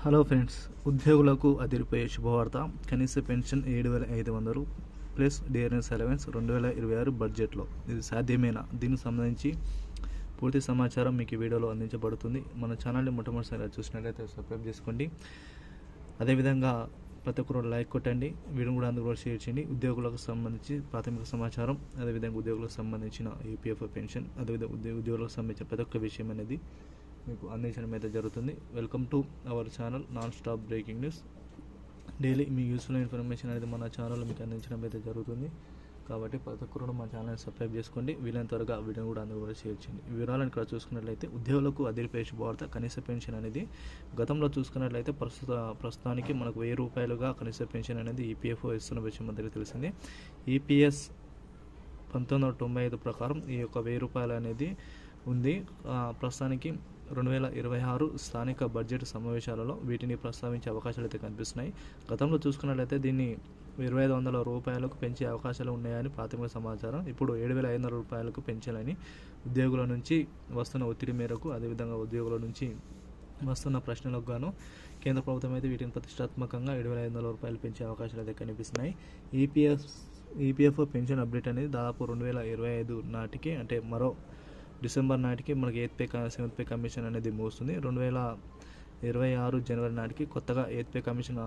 Hello friends ఉద్యోగులకు అదిరిపోయే శుభవార్త. కనీస పెన్షన్ ఏడు వేల ఐదు వందలు ప్లస్ డిఆర్ఎస్ అలవెన్స్ రెండు వేల ఇరవై ఆరు బడ్జెట్లో. ఇది సాధ్యమేనా? దీనికి సంబంధించి పూర్తి సమాచారం మీకు ఈ వీడియోలో అందించబడుతుంది. మన ఛానల్ని మొట్టమొదటిసారిగా చూసినట్లయితే సబ్స్క్రైబ్ చేసుకోండి. అదేవిధంగా ప్రతి ఒక్కరు లైక్ కొట్టండి. వీడియో కూడా అందుకు కూడా షేర్ చేయండి. ఉద్యోగులకు సంబంధించి ప్రాథమిక సమాచారం అదేవిధంగా ఉద్యోగులకు సంబంధించిన ఈపీఎఫ్ పెన్షన్ అదేవిధంగా ఉద్యోగ ఉద్యోగులకు సంబంధించిన ప్రతి ఒక్క విషయం అనేది మీకు అందించడం అయితే జరుగుతుంది. Welcome to our channel non stop breaking news daily me useful information అనేది మన ఛానల్లో మీకు అందించడం అయితే జరుగుతుంది. కాబట్టి ప్రతి ఒక్కరు మా ఛానల్ని సబ్స్క్రైబ్ చేసుకోండి. వీలైన త్వరగా వీడియోని కూడా అందులో కూడా వివరాలను ఇక్కడ చూసుకున్నట్లయితే ఉద్యోగులకు అదిరిపే శుభవార్త కనీస పెన్షన్ అనేది గతంలో చూసుకున్నట్లయితే ప్రస్తుత ప్రస్తుతానికి మనకు వెయ్యి రూపాయలుగా కనీస పెన్షన్ అనేది ఈపీఎఫ్ఓ ఇస్తున్న విషయం అందరికీ తెలిసింది. ఈపీఎస్ పంతొమ్మిది వందల తొంభై ఐదు ప్రకారం ఈ యొక్క వెయ్యి రూపాయలు అనేది ఉంది. ప్రస్తుతానికి రెండు వేల ఇరవై ఆరు స్థానిక బడ్జెట్ సమావేశాలలో వీటిని ప్రస్తావించే అవకాశాలు అయితే కనిపిస్తున్నాయి. గతంలో చూసుకున్నట్లయితే దీన్ని ఇరవై ఐదు వందల రూపాయలకు పెంచే అవకాశాలు ఉన్నాయని ప్రాథమిక సమాచారం. ఇప్పుడు ఏడు వేల ఐదు వందల రూపాయలకు పెంచాలని ఉద్యోగుల నుంచి వస్తున్న ఒత్తిడి మేరకు అదేవిధంగా ఉద్యోగుల నుంచి వస్తున్న ప్రశ్నలకు గాను కేంద్ర ప్రభుత్వం అయితే వీటిని ప్రతిష్టాత్మకంగా ఏడు వేల ఐదు వందల రూపాయలు పెంచే అవకాశాలు అయితే కనిపిస్తున్నాయి. ఈపీఎఫ్ ఈపీఎఫ్ పెన్షన్ అప్డేట్ అనేది దాదాపు రెండు వేల ఇరవై ఐదు నాటికి అంటే మరో డిసెంబర్ నాటికి మనకి eighth pay seventh pay commission అనేది ముగుస్తుంది రెండు వేల ఇరవై ఆరు జనవరి నాటికి కొత్తగా ఎయిత్ పే కమిషన్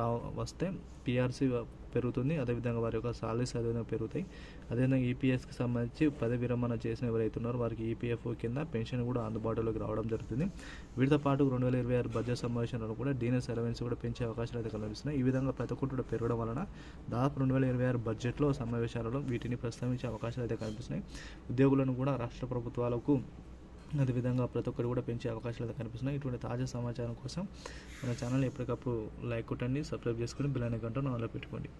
రా వస్తే పిఆర్సీ పెరుగుతుంది. అదేవిధంగా వారి యొక్క సాలరీస్ అదేవిధంగా పెరుగుతాయి. అదేవిధంగా ఈపీఎస్కి సంబంధించి పదవి విరమణ చేసిన ఎవరైతే ఉన్నారో వారికి ఈపీఎఫ్ కింద పెన్షన్ కూడా అందుబాటులోకి రావడం జరుగుతుంది. వీటితో పాటు రెండు వేల ఇరవై ఆరు బడ్జెట్ సమావేశంలో కూడా డీఎన్ఎస్ అలవెన్స్ కూడా పెంచే అవకాశాలు అయితే కనిపిస్తున్నాయి. ఈ విధంగా ప్రతి ఒక్కటి కూడా పెరగడం వలన దాదాపు రెండు వేల ఇరవై ఆరు బడ్జెట్లో సమావేశాలలో వీటిని ప్రస్తావించే అవకాశాలు అయితే కనిపిస్తున్నాయి. ఉద్యోగులను కూడా రాష్ట్ర ప్రభుత్వాలకు అదేవిధంగా ప్రతి ఒక్కరు కూడా పెంచే అవకాశాలు అయితే కనిపిస్తున్నాయి. ఇటువంటి తాజా సమాచారం కోసం మన ఛానల్ ఎప్పటికప్పుడు లైక్ కొట్టండి సబ్స్క్రైబ్ చేసుకొని బిల్ అనే గంట నాలో పెట్టుకోండి.